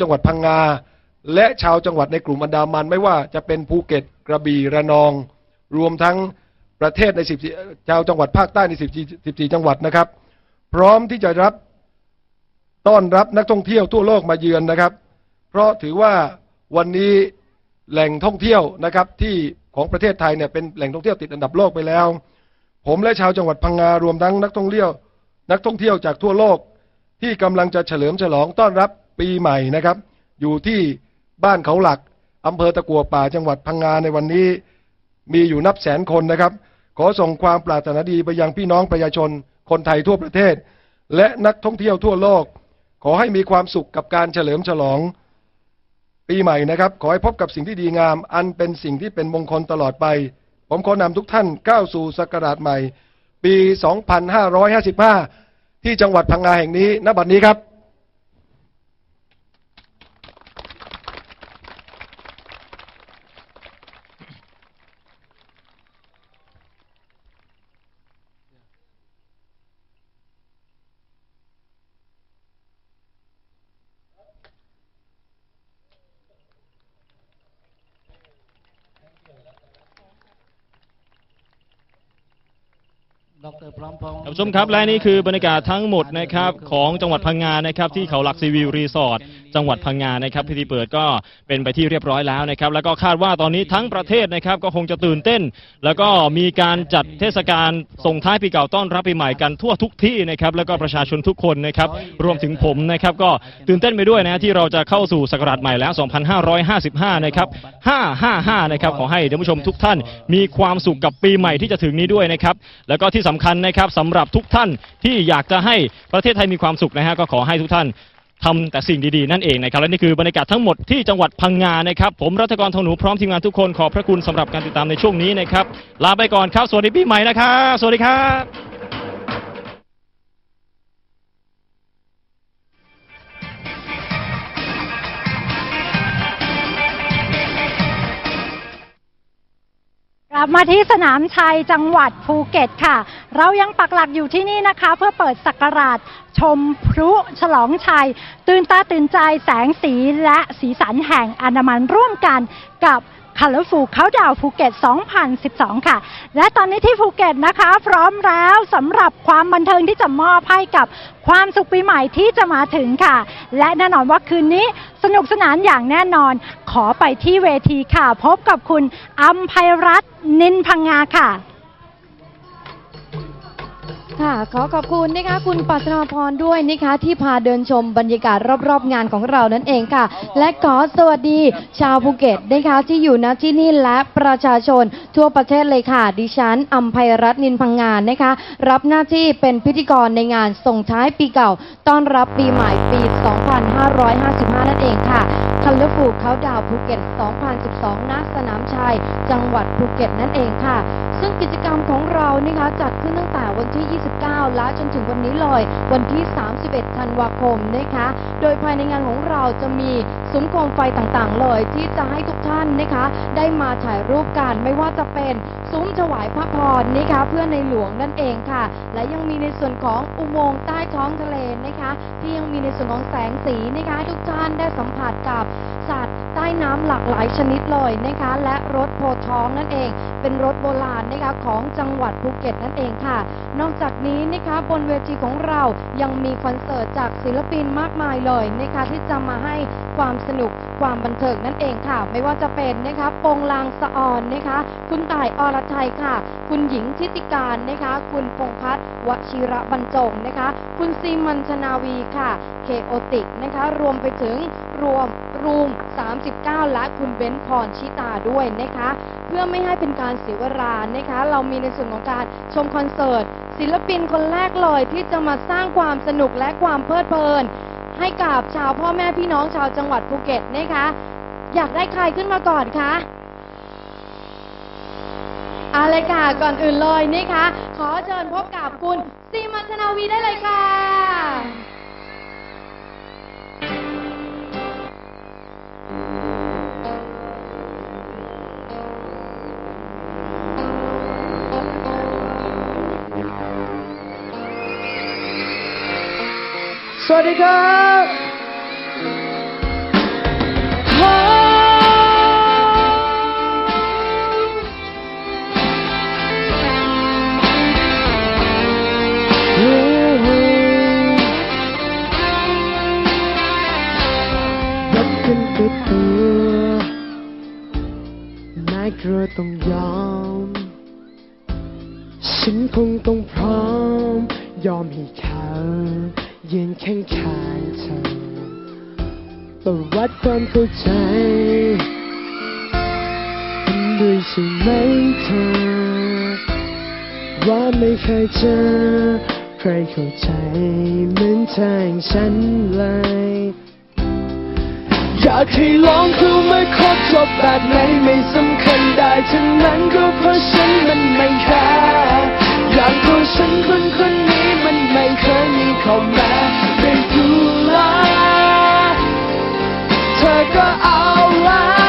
จังหวัดพังงา และชาวจังหวัดในกลุ่มอันดามันไม่ว่าจะเป็นภูเก็ตกระบี่ระนอง รวมทั้งประเทศใน14ชาวจังหวัดภาคใต้ใน14 14จังหวัดนะครับ พร้อมที่จะรับต้อนรับนักท่องเที่ยวทั่วโลกมาเยือนนะครับ เพราะถือว่าวันนี้แหล่งท่องเที่ยวนะครับที่ของประเทศไทยเนี่ยเป็นแหล่งท่องเที่ยวติดอันดับโลกไปแล้ว ผมและชาวจังหวัดพังงารวมทั้งนักท่องเที่ยว นักท่องเที่ยวจากทั่วโลกที่กำลังจะเฉลิมฉลองต้อนรับ ปีใหม่นะครับ อยู่ที่บ้านเขาหลักอำเภอตะกัวป่าจังหวัดพังงาในวันนี้ มีอยู่นับแสนคนนะครับ ขอส่งความปรารถนาดีไปยังพี่น้องประชาชนคนไทยทั่วประเทศ และนักท่องเที่ยวทั่วโลก ขอให้มีความสุขกับการเฉลิมฉลอง ปีใหม่นะครับ ขอให้พบกับสิ่งที่ดีงาม อันเป็นสิ่งที่เป็นมงคลตลอดไป ผมขอนำทุกท่านก้าวสู่ศักราชใหม่ ปี 2555 ที่จังหวัดพังงาแห่งนี้ณบัดนี้ครับ ดรพร้อมพงษ์ ท่านผู้ชมครับและนี่คือบรรยากาศทั้งหมดนะครับของจังหวัดพังงานะครับที่เขาหลักซีวิวรีสอร์ท จังหวัดพังงานะครับพิธีเปิดก็เป็นไปที่เรียบร้อยแล้วนะครับแล้วก็คาดว่าตอนนี้ทั้งประเทศนะครับก็คงจะตื่นเต้น แล้วก็มีการจัดเทศกาลส่งท้ายปีเก่าต้อนรับปีใหม่กันทั่วทุกที่นะครับแล้วก็ประชาชนทุกคนนะครับรวมถึงผมนะครับก็ตื่นเต้นไปด้วยนะที่เราจะเข้าสู่ศักราชใหม่แล้ว 2555 นะครับ 555 นะครับขอให้ท่านผู้ชมทุกท่านมีความสุขกับปีใหม่ที่จะถึงนี้ด้วยนะครับแล้วก็ที่สำคัญนะครับสำหรับทุกท่านที่อยากจะให้ประเทศไทยมีความสุขนะฮะก็ขอให้ทุกท่าน ทำแต่สิ่งดีๆ นั่นเองนะครับและนี่คือบรรยากาศทั้งหมดที่จังหวัดพังงานะครับ ผมรัฐกรทองหนูพร้อมทีมงานทุกคนขอบพระคุณสำหรับการติดตามในช่วงนี้นะครับลาไปก่อนครับสวัสดีปีใหม่นะครับสวัสดีครับ ลับมาที่สนามชัยจังหวัดภูเก็ตค่ะ เรายังปักหลักอยู่ที่นี่นะคะ เพื่อเปิดสักราชชมพลุฉลองชัย ตื่นตาตื่นใจแสงสีและสีสันแห่งอนามันร่วมกันกับ คาร์ฟูเขาดาวภูเก็ต 2012 ค่ะ และตอนนี้ที่ภูเก็ตนะคะ พร้อมแล้วสำหรับความบันเทิงที่จะมอบให้กับความสุขปีใหม่ที่จะมาถึงค่ะ และแน่นอนว่าคืนนี้สนุกสนานอย่างแน่นอน ขอไปที่เวทีค่ะ พบกับคุณอัมภัยรัตน์นินพังงาค่ะ ค่ะ ขอขอบคุณนะคะ คุณปัทมาพรด้วยนะคะ ที่พาเดินชมบรรยากาศรอบๆงานของเรานั่นเองค่ะ และขอสวัสดีชาวภูเก็ตนะคะที่อยู่ณที่นี่และประชาชนทั่วประเทศเลยค่ะ ดิฉันอัมภัยรัตน์นินพังงานนะคะ รับหน้าที่เป็นพิธีกรในงานส่งท้ายปีเก่า ต้อนรับปีใหม่ปี 2555 นั่นเองค่ะคัลเลอร์ฟูเขาดาวภูเก็ต 2012 ณ สนามชัย จังหวัดภูเก็ตนั่นเองค่ะ ซึ่งกิจกรรมของเรานะคะจัดขึ้นตั้งแต่วันที่ 29 และจนถึงวันนี้เลยวันที่ 31 ธันวาคมนะคะ โดยภายในงานของเราจะมีซุ้มโคมไฟต่างๆ เลยที่จะให้ทุกท่านนะคะ ได้มาถ่ายรูปกันไม่ว่าจะเป็นซุ้มถวายพระพรนะคะเพื่อในหลวงนั่นเองค่ะ และยังมีในส่วนของอุโมงค์ใต้ท้องทะเลนะคะ ที่ยังมีในส่วนของแสงสีนะคะทุกท่านได้สัมผัสกับสัตว์ ใต้น้ำหลากหลายชนิดเลยนะคะและรถโพท้องนั่นเอง เป็นรถโบราณนะคะของจังหวัดภูเก็ตนั่นเองค่ะ นอกจากนี้นะคะบนเวทีของเรายังมีคอนเสิร์ตจากศิลปินมากมายเลยนะคะที่จะมาให้ความสนุกความบันเทิงนั่นเองค่ะ ไม่ว่าจะเป็นนะคะปงลางสะออนนะคะ คุณต่ายอรไทยค่ะ คุณหญิงทิติการนะคะ คุณพงพัฒน์วชิระบรรจงนะคะ คุณซีมันชนาวีค่ะเคโอติกนะคะ รวมไปถึง รวมรูม 39 และคุณเบนซ์พรชิตาด้วยนะคะ เพื่อไม่ให้เป็นการเสียเวลานะคะ เรามีในส่วนของการชมคอนเสิร์ต ศิลปินคนแรกเลยที่จะมาสร้างความสนุกและความเพลิดเพลิน ให้กับชาวพ่อแม่พี่น้องชาวจังหวัดภูเก็ตนะคะ อยากได้ใครขึ้นมาก่อนคะเอาเลยค่ะก่อนอื่นเลยนะคะ ขอเชิญพบกับคุณซีมันชนาวีได้เลยค่ะ สวัสดีครับ เข้าใจด้วยใช่ไหมเธอ ว่าไม่เคยเจอ ใครเข้าใจเหมือนเธออย่างฉันเลย อยากให้ลองคือไม่ครบจบแบบไหนไม่สำคัญได้ทั้งนั้นก็เพราะฉันมันไม่แค่อย่างตัวฉันคนคนนี้มันไม่เคยมีข้อแม้ได้ดูแลเธอก็เอาแ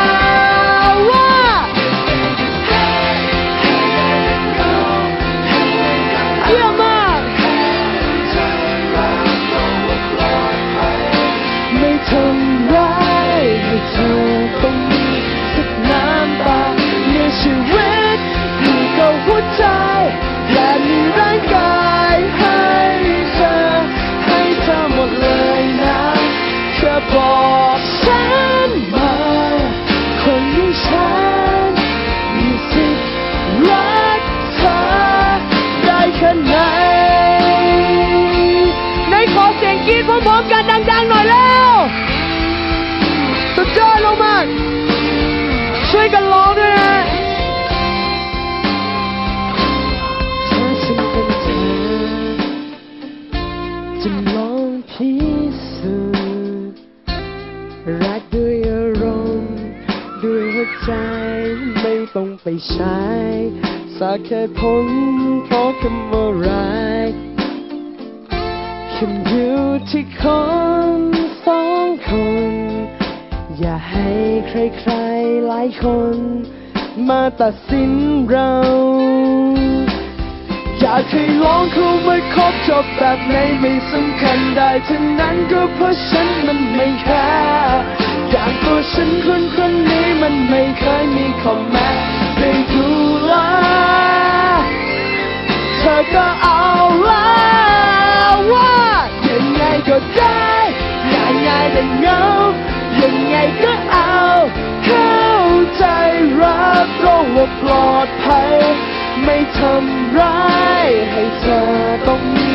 รักด้วยอารมณ์ ด้วยหัวใจไม่ต้องไปใช้สักแค่ผลเพราะคำว่ารักขึ้นอยู่ที่คนสองคน อย่าให้ใครๆหลายคน มาตัดสินเราากให้ลองเข้ามาคบจบแบบไหนไม่สำคัญได้ทั้งนั้นก็เพราะฉันมันไม่แค่อย่างตัวฉันคนคนนี้มันไม่เคยมีคอมแม้ได้ดูแลเธอก็เอาแล้วว่ายังไงก็ได้ง่ายง่ายแต่เงายังไงก็เอา เข้าใจรับรองว่าปลอดภัย ไม่ทำร้ายให้เธอต้องมี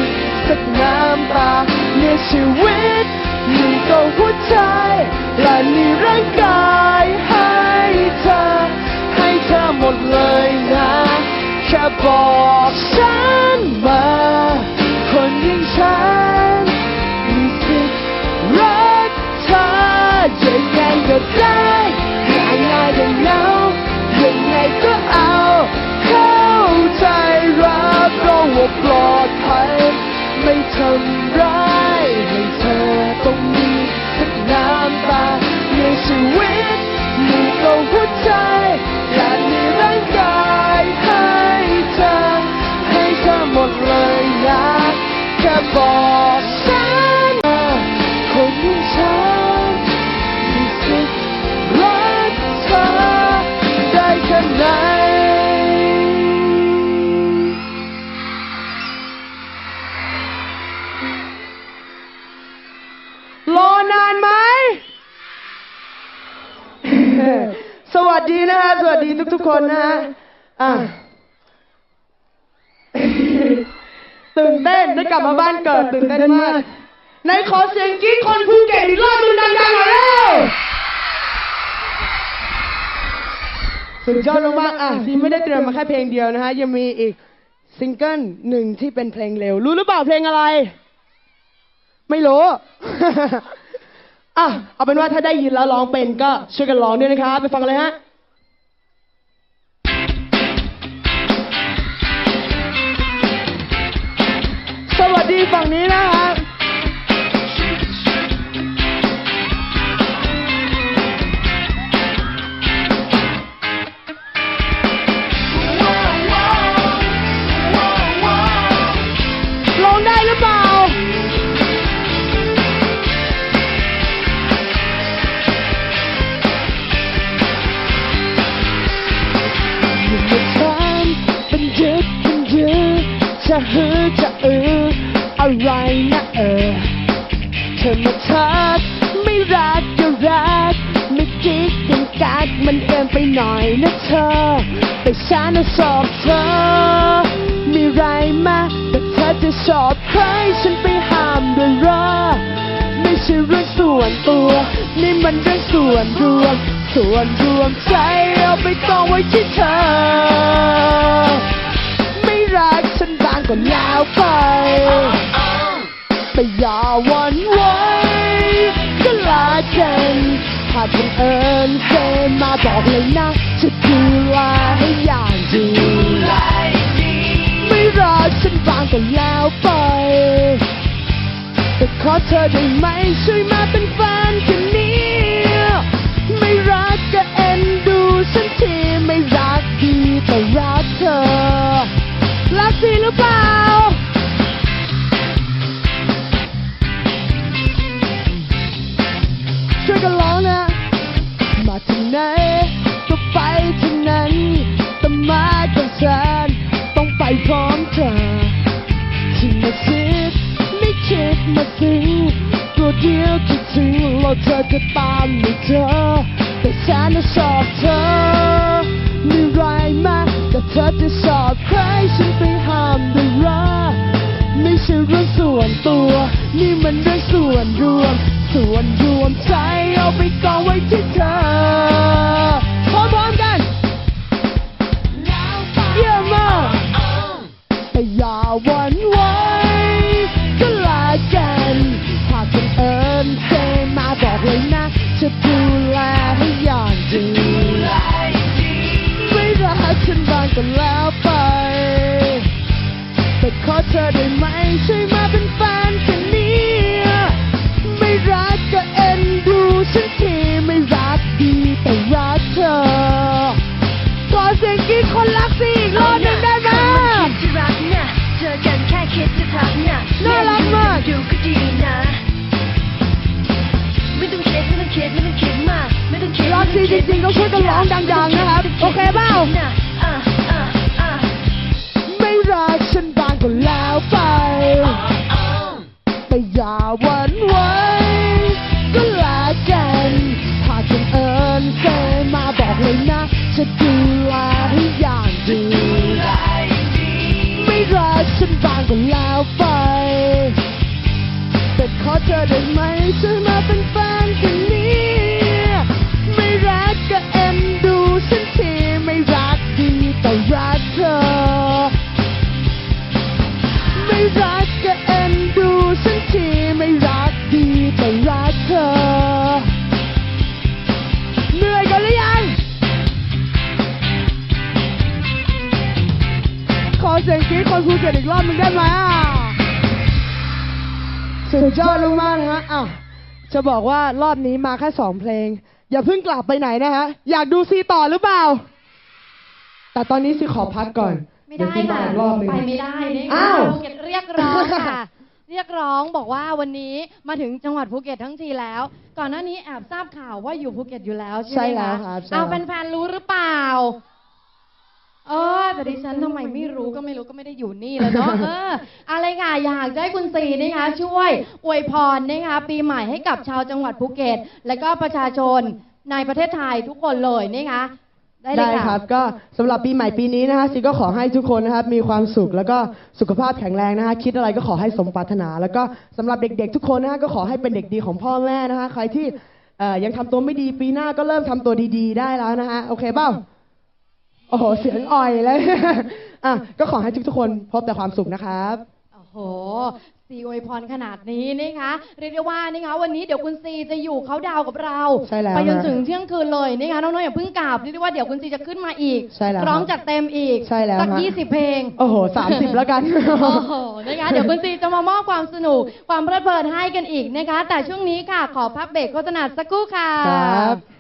สักน้ำตาในชีวิตมีก็หัวใจและมีร่างกายให้เธอ ให้เธอหมดเลยนะ แค่บอกฉันมา คนอย่างฉันมีสิทธิ์รักเธอยังไงก็ได้ง่ายง่าอย่างเงายังไงก็เอา ทำร้าย ทุกๆคนนะฮะอะตื่นเต้นได้กลับมาบ้านเกิดตื่นเต้นมากในขอเสียงกรี๊ดคนภูเก็ตอีกรอบหนึงดังๆหน่อยเร็วสุดยอดมากๆอะที่ไม่ได้เตรียมมาแค่เพลงเดียวนะฮะ ยังมีอีกซิงเกิลหนึ่งที่เป็นเพลงเร็ว รู้หรือเปล่าเพลงอะไร ไม่รู้ อะเอาเป็นว่าถ้าได้ยินแล้วร้องเป็นก็ช่วยกันร้องด้วยนะครับ ไปฟังกันเลยฮะ สวัสดีฝั่งนี้นะครับ ไปหน่อยนะเธอแต่ฉันะชอบเธอ มีไรมาแต่เธอจะชอบใครฉันไปห้ามด้วยรอไม่ใช่เรื่องส่วนตัว นี่มันเรื่องส่วนรวม ส่วนรวมใจเอาไปกองไว้ที่เธอ ไม่รักฉันบางก็แล้วไปแต่อย่าหวันไหวก็ลากันถ้าบังเอิญ บอกเลยนะจะดูแลให้อย่างดีไม่รักฉันบางก็แล้วไป แต่ขอเธอได้ไหมช่วยมาเป็นแฟนกันนี้ไม่รักก็เอ็นดูฉันทีไม่รักดีแต่รักเธอรักจริงหรือเปล่า ตัว นี่มันเรื่องส่วนรวม ส่วนรวมใจเอาไป เค จะบอกว่ารอบนี้มาแค่สองเพลง อย่าเพิ่งกลับไปไหนนะฮะ อยากดูซีต่อหรือเปล่า แต่ตอนนี้ซีขอพักก่อนไม่ได้เยวซีมาค่ะอีกรอบหนึง ไปไม่ได้นี่อ้าว ภูเก็ตเรียกร้องค่ะ เรียกร้องบอกว่าวันนี้มาถึงจังหวัดภูเก็ตทั้งทีแล้ว ก่อนหน้านี้แอบทราบข่าวว่าอยู่ภูเก็ตอยู่แล้วใช่ไหมใช่แล้วคะครับใช่ เอาแล้วแฟนๆรู้หรือเปล่า เออแต่ดิฉันทำไมไม่รู้ก็ไม่รู้ก็ไม่ได้อยู่นี่เลยเนาะเอออะไรค่ะอยากจะให้คุณซีนะคะ ช่วยอวยพรนะคะปีใหม่ให้กับชาวจังหวัดภูเก็ต และก็ประชาชนในประเทศไทยทุกคนเลยนะคะได้เลยได้ค่ะครับก็สำหรับปีใหม่ปีนี้นะคะซีก็ขอให้ทุกคนนะครับมีความสุขแล้วก็สุขภาพแข็งแรงนะคะคิดอะไรก็ขอให้สมปรารถนา แล้วก็สำหรับเด็กๆ ทุกคนนะคะก็ขอให้เป็นเด็กดีของพ่อแม่นะคะใครที่เอ่อยังทำตัวไม่ดีปีหน้าก็เริ่มทำตัวดีๆ ได้แล้วนะคะโอเคเปล่า โอ้โห เสียงอ่อยเลยอะก็ขอให้ทุกๆคนพบแต่ความสุขนะครับ โอ้โห ซีอวยพรขนาดนี้นะคะเรียกได้ว่านะคะวันนี้เดี๋ยวคุณซีจะอยู่เขาดาวน์กับเราใช่แล้วไปจนฮะถึงเที่ยงคืนเลยนะคะน้องๆอย่าเพิ่งกลับเรียกได้ว่าเดี๋ยวคุณซีจะขึ้นมาอีกใช่แล้วร้องครับจัดเต็มอีกใช่แล้วสักฮะ ยี่สิบเพลง โอ้โหสามสิบแล้วกัน โอ้โหนะคะเดี๋ยวคุณซีจะมามอบความสนุก ความเพลิดเพลินให้กันอีกนะคะ แต่ช่วงนี้ค่ะขอพักเบรกโฆษณาสักครู่ค่ะ ครับ